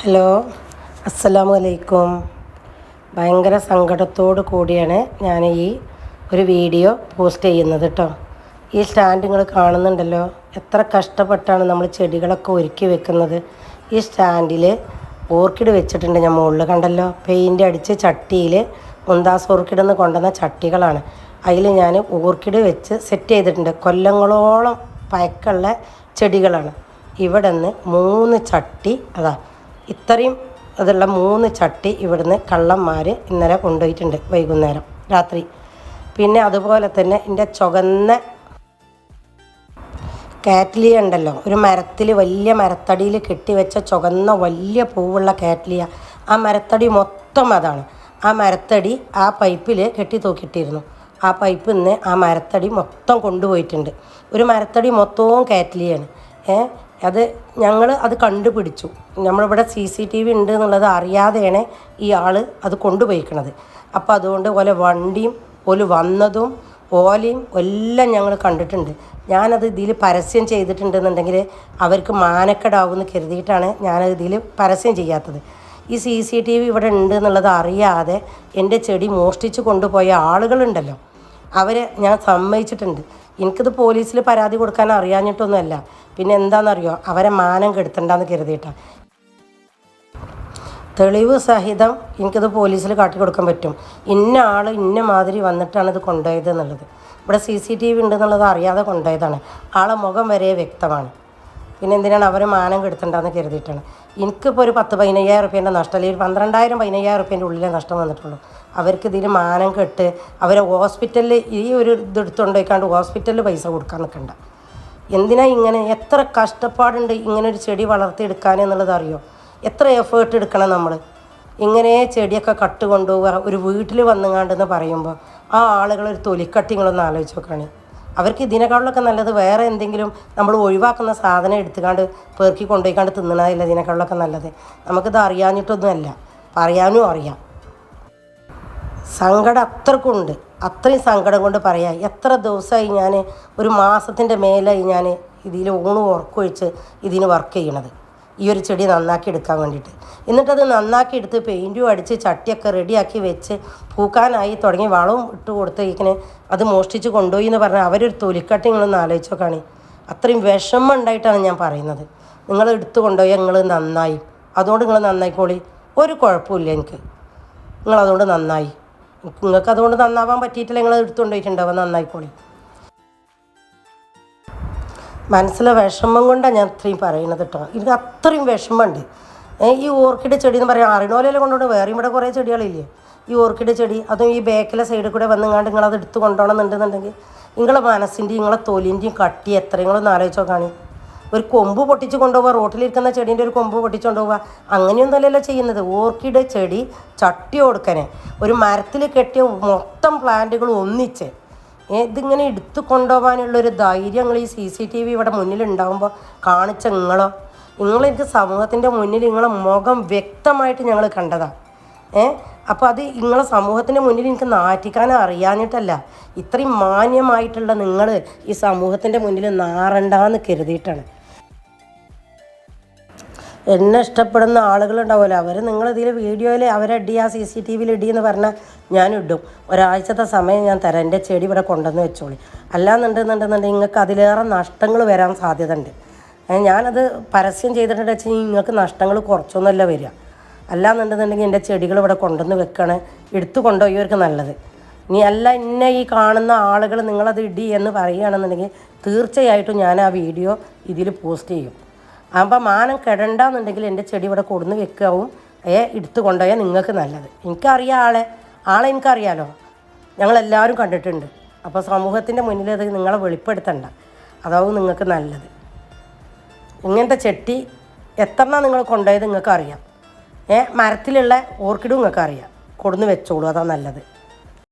Hello അസ്സലാമു അലൈക്കും ഭയങ്കര സങ്കടത്തോട് കൂടിയാണ് ഞാൻ ഈ ഒരു വീഡിയോ പോസ്റ്റ് ചെയ്യുന്നത് കേട്ടോ ഈ സ്റ്റാൻഡ് നിങ്ങൾ കാണുന്നുണ്ടല്ലോ എത്ര കഷ്ടപ്പെട്ടാണ് നമ്മൾ ചെടികളൊക്കെ ഒരുക്കി വെക്കുന്നത്. ഈ സ്റ്റാൻഡിൽ ഓർക്കിഡ് വെച്ചിട്ടുണ്ട് ഞാൻ മുകളിൽ കണ്ടല്ലോ പെയിന്റ് അടിച്ച് ചട്ടിയിൽ മുന്താസ് ഓർക്കിഡ് എന്ന് കൊണ്ടുവന്ന ചട്ടികളാണ്. അതിൽ ഞാൻ ഓർക്കിഡ് വെച്ച് സെറ്റ് ചെയ്തിട്ടുണ്ട് കൊല്ലങ്ങളോളം പയക്കുള്ള ചെടികളാണ്. ഇവിടെ നിന്ന് മൂന്ന് ചട്ടി അതാ ഇത്രയും അതുള്ള മൂന്ന് ചട്ടി ഇവിടുന്ന് കള്ളന്മാർ ഇന്നലെ കൊണ്ടുപോയിട്ടുണ്ട് വൈകുന്നേരം രാത്രി. പിന്നെ അതുപോലെ തന്നെ എന്റെ ചുവന്ന കാറ്റ്ലിയ ഉണ്ടല്ലോ ഒരു മരത്തിൽ വലിയ മരത്തടിയിൽ കെട്ടിവെച്ച ചുവന്ന വലിയ പൂവുള്ള കാറ്റ്ലിയ. ആ മരത്തടി മൊത്തം അതാണ്. ആ മരത്തടി ആ പൈപ്പിൽ കെട്ടി തൂക്കിയിട്ടിരുന്നു. ആ പൈപ്പിൽ നിന്ന് ആ മരത്തടി മൊത്തം കൊണ്ടുപോയിട്ടുണ്ട്. ഒരു മരത്തടി മൊത്തവും കാറ്റ്ലിയാണ്. ഏ അത് ഞങ്ങൾ അത് കണ്ടുപിടിച്ചു. നമ്മളിവിടെ സി സി ടി വി ഉണ്ട് എന്നുള്ളത് അറിയാതെയാണ് ഈ ആൾ അത് കൊണ്ടുപോയിക്കണത്. അപ്പോൾ അതുകൊണ്ട് ഓലെ വണ്ടിയും ഓൽ വന്നതും ഓലയും എല്ലാം ഞങ്ങൾ കണ്ടിട്ടുണ്ട്. ഞാനത് ഇതിൽ പരസ്യം ചെയ്തിട്ടുണ്ടെന്നുണ്ടെങ്കിൽ അവർക്ക് മാനക്കേടാവുമെന്ന് കരുതിയിട്ടാണ് ഞാനത് ഇതിൽ പരസ്യം ചെയ്യാത്തത്. ഈ സി സി ടി വി ഇവിടെ ഉണ്ട് എന്നുള്ളത് അറിയാതെ എന്റെ ചെടി മോഷ്ടിച്ച് കൊണ്ടുപോയ ആളുകളുണ്ടല്ലോ. അവരെ ഞാൻ സമ്മതിച്ചിട്ടുണ്ട്. എനിക്കിത് പോലീസിൽ പരാതി കൊടുക്കാൻ അറിയാഞ്ഞിട്ടൊന്നുമല്ല. പിന്നെ എന്താണെന്നറിയോ അവരെ മാനം കെടുത്തണ്ടെന്ന് കരുതിയിട്ടാണ് തെളിവ് സഹിതം എനിക്കത് പോലീസിൽ കാട്ടിക്കൊടുക്കാൻ പറ്റും. ഇന്ന ആൾ ഇന്ന മാതിരി വന്നിട്ടാണ് ഇത് കൊണ്ടുപോയത് എന്നുള്ളത്. ഇവിടെ സി സി ടി വി ഉണ്ടെന്നുള്ളത് അറിയാതെ കൊണ്ടുപോയതാണ്. ആളെ മുഖം വരെ വ്യക്തമാണ്. പിന്നെ എന്തിനാണ് അവർ മാനം കെടുത്തണ്ടെന്ന് കരുതിയിട്ടാണ്. എനിക്കിപ്പോൾ ഒരു പത്ത് പതിനയ്യായിരം റുപ്യേന്റെ നഷ്ടം അല്ലെങ്കിൽ പന്ത്രണ്ടായിരം പതിനയ്യായിരം റുപ്യേന്റെ ഉള്ളിലെ നഷ്ടം വന്നിട്ടുള്ളൂ. അവർക്ക് ഇതിൽ മാനം കെട്ട് അവരെ ഹോസ്പിറ്റലിൽ ഈ ഒരു ഇത് ഹോസ്പിറ്റലിൽ പൈസ കൊടുക്കാൻ നിൽക്കണ്ട എന്തിനാ ഇങ്ങനെ എത്ര കഷ്ടപ്പാടുണ്ട് ഇങ്ങനെ ഒരു ചെടി വളർത്തിയെടുക്കാൻ എന്നുള്ളത് അറിയോ? എത്ര എഫേർട്ട് എടുക്കണം നമ്മൾ ഇങ്ങനെ ചെടിയൊക്കെ കട്ട് കൊണ്ടുപോവുക ഒരു വീട്ടിൽ വന്നുങ്ങാണ്ടെന്ന് പറയുമ്പോൾ ആ ആളുകൾ ഒരു തൊലിക്കട്ടിങ്ങളൊന്ന് ആലോചിച്ച് നോക്കുകയാണ് അവർക്ക് ഇതിനേക്കാളിലൊക്കെ നല്ലത് വേറെ എന്തെങ്കിലും നമ്മൾ ഒഴിവാക്കുന്ന സാധനം എടുത്തുകാണ്ട് പേർക്കി കൊണ്ടുപോയിക്കാണ്ട് തിന്നണതില്ല ഇതിനേക്കാളിലൊക്കെ നല്ലത്. നമുക്കിത് അറിയാഞ്ഞിട്ടൊന്നുമല്ല. പറയാനും അറിയാം. സങ്കടം അത്രക്കുണ്ട്. അത്രയും സങ്കടം കൊണ്ട് പറയാം. എത്ര ദിവസമായി ഞാൻ ഒരു മാസത്തിന്റെ മേലായി ഞാൻ ഇതിൽ ഊണ് ഉറക്കൊഴിച്ച് ഇതിന് വർക്ക് ചെയ്യണത്. ഈ ഒരു ചെടി നന്നാക്കി എടുക്കാൻ വേണ്ടിയിട്ട്. എന്നിട്ടത് നന്നാക്കി എടുത്ത് പെയിന്റും അടിച്ച് ചട്ടിയൊക്കെ റെഡിയാക്കി വെച്ച് പൂക്കാനായി തുടങ്ങി വളവും ഇട്ട് കൊടുത്ത് ഇങ്ങനെ അത് മോഷ്ടിച്ച് കൊണ്ടുപോയി എന്ന് പറഞ്ഞാൽ അവരൊരു തൊലിക്കട്ടി നിങ്ങളൊന്ന് ആലോചിച്ച് അത്രയും വിഷമം ഉണ്ടായിട്ടാണ് ഞാൻ പറയുന്നത്. നിങ്ങൾ എടുത്തു കൊണ്ടുപോയി നിങ്ങൾ നന്നായി. അതുകൊണ്ട് നിങ്ങൾ നന്നായിക്കോളി. ഒരു കുഴപ്പമില്ല എനിക്ക്. നിങ്ങളതുകൊണ്ട് നന്നായി. നിങ്ങൾക്ക് അതുകൊണ്ട് നന്നാവാൻ പറ്റിയിട്ടില്ല നിങ്ങൾ എടുത്തുകൊണ്ടുപോയിട്ടുണ്ടാവുക നന്നായിക്കോളി. മനസ്സിലെ വിഷമം കൊണ്ടാണ് ഞാൻ ഇത്രയും പറയുന്നത് കേട്ടോ. എനിക്ക് അത്രയും വിഷമമുണ്ട്. ഈ ഓർക്കിഡ് ചെടി എന്ന് പറയാം അറിയണോലെല്ലാം കൊണ്ടുകൊണ്ട് വേറെ ഇവിടെ കുറേ ചെടികളില്ലേ? ഈ ഓർക്കിഡ് ചെടി അതും ഈ ബാക്കിലെ സൈഡിൽ കൂടെ വന്നുങ്ങാണ്ട് നിങ്ങളത് എടുത്ത് കൊണ്ടുപോകണമെന്നുണ്ടെന്നുണ്ടെങ്കിൽ നിങ്ങളെ മനസ്സിന്റെയും നിങ്ങളെ തൊലിന്റെയും കട്ടി എത്രയെങ്കിലും ആലോചിച്ചോ കാണി ഒരു കൊമ്പ് പൊട്ടിച്ച് കൊണ്ടുപോവുക റോട്ടിലിരിക്കുന്ന ചെടീന്റെ ഒരു കൊമ്പ് പൊട്ടിച്ച് കൊണ്ടുപോവുക അങ്ങനെയൊന്നുമല്ലല്ലോ ചെയ്യുന്നത്. ഓർക്കിഡ് ചെടി ചട്ടി കൊടുക്കനെ. ഒരു മരത്തിൽ കെട്ടിയ മൊത്തം പ്ലാന്റുകൾ ഒന്നിച്ച്. ഇതിങ്ങനെ എടുത്തു കൊണ്ടുപോകാനുള്ളൊരു ധൈര്യം നിങ്ങൾ ഈ സി സി ടി വി ഇവിടെ മുന്നിലുണ്ടാകുമ്പോൾ കാണിച്ച നിങ്ങളോ നിങ്ങളെനിക്ക് സമൂഹത്തിന്റെ മുന്നിൽ നിങ്ങളെ മുഖം വ്യക്തമായിട്ട് ഞങ്ങൾ കണ്ടതാണ് ഏ അപ്പോൾ അത് നിങ്ങളെ സമൂഹത്തിന്റെ മുന്നിൽ എനിക്ക് നാറ്റിക്കാൻ അറിയാഞ്ഞിട്ടല്ല. ഇത്രയും മാന്യമായിട്ടുള്ള നിങ്ങൾ ഈ സമൂഹത്തിന്റെ മുന്നിൽ നാറണ്ടാന്ന് കരുതിയിട്ടാണ്. എന്നെ ഇഷ്ടപ്പെടുന്ന ആളുകളുണ്ടാവുമല്ലോ. അവർ നിങ്ങളിതിൽ വീഡിയോയിൽ അവരടി ആ സി സി ടി വിയിൽ എന്ന് പറഞ്ഞാൽ ഞാൻ ഇടും ഒരാഴ്ചത്തെ സമയം ഞാൻ തരാം. എന്റെ ചെടി ഇവിടെ കൊണ്ടുവന്ന് വെച്ചോളി. അല്ലാന്നുണ്ടെന്നുണ്ടെന്നുണ്ടെങ്കിൽ നിങ്ങൾക്ക് അതിലേറെ നഷ്ടങ്ങൾ വരാൻ സാധ്യത ഉണ്ട് ഞാനത് പരസ്യം ചെയ്തിട്ടുണ്ട് വെച്ചാൽ നിങ്ങൾക്ക് നഷ്ടങ്ങൾ കുറച്ചൊന്നുമല്ല വരിക. അല്ലാന്നുണ്ടെന്നുണ്ടെങ്കിൽ എന്റെ ചെടികൾ ഇവിടെ കൊണ്ടുവന്ന് വെക്കണേ. എടുത്തു കൊണ്ടുപോയവർക്ക് നല്ലത്. ഇനി അല്ല ഇന്ന ഈ കാണുന്ന ആളുകൾ നിങ്ങളത് ഇടി എന്ന് പറയുകയാണെന്നുണ്ടെങ്കിൽ തീർച്ചയായിട്ടും ഞാൻ ആ വീഡിയോ ഇതിൽ പോസ്റ്റ് ചെയ്യും. അപ്പം മാനം കെടണ്ടെന്നുണ്ടെങ്കിൽ എന്റെ ചെടി ഇവിടെ കൊടുന്ന് വെക്കാവും. ഏ എടുത്തു കൊണ്ടുപോയാൽ നിങ്ങൾക്ക് നല്ലത്. എനിക്കറിയാം ആളെ. ആളെ എനിക്കറിയാലോ. ഞങ്ങളെല്ലാവരും കണ്ടിട്ടുണ്ട്. അപ്പോൾ സമൂഹത്തിന്റെ മുന്നിൽ അത് നിങ്ങളെ വെളിപ്പെടുത്തണ്ട. അതാവും നിങ്ങൾക്ക് നല്ലത്. ഇങ്ങനത്തെ ചെട്ടി എത്രണ്ണം നിങ്ങൾ കൊണ്ടുപോയത് നിങ്ങൾക്ക് അറിയാം ഏ മരത്തിലുള്ള ഓർക്കിഡും നിങ്ങൾക്ക് അറിയാം കൊടുന്ന് വെച്ചോളൂ അതാണ് നല്ലത്.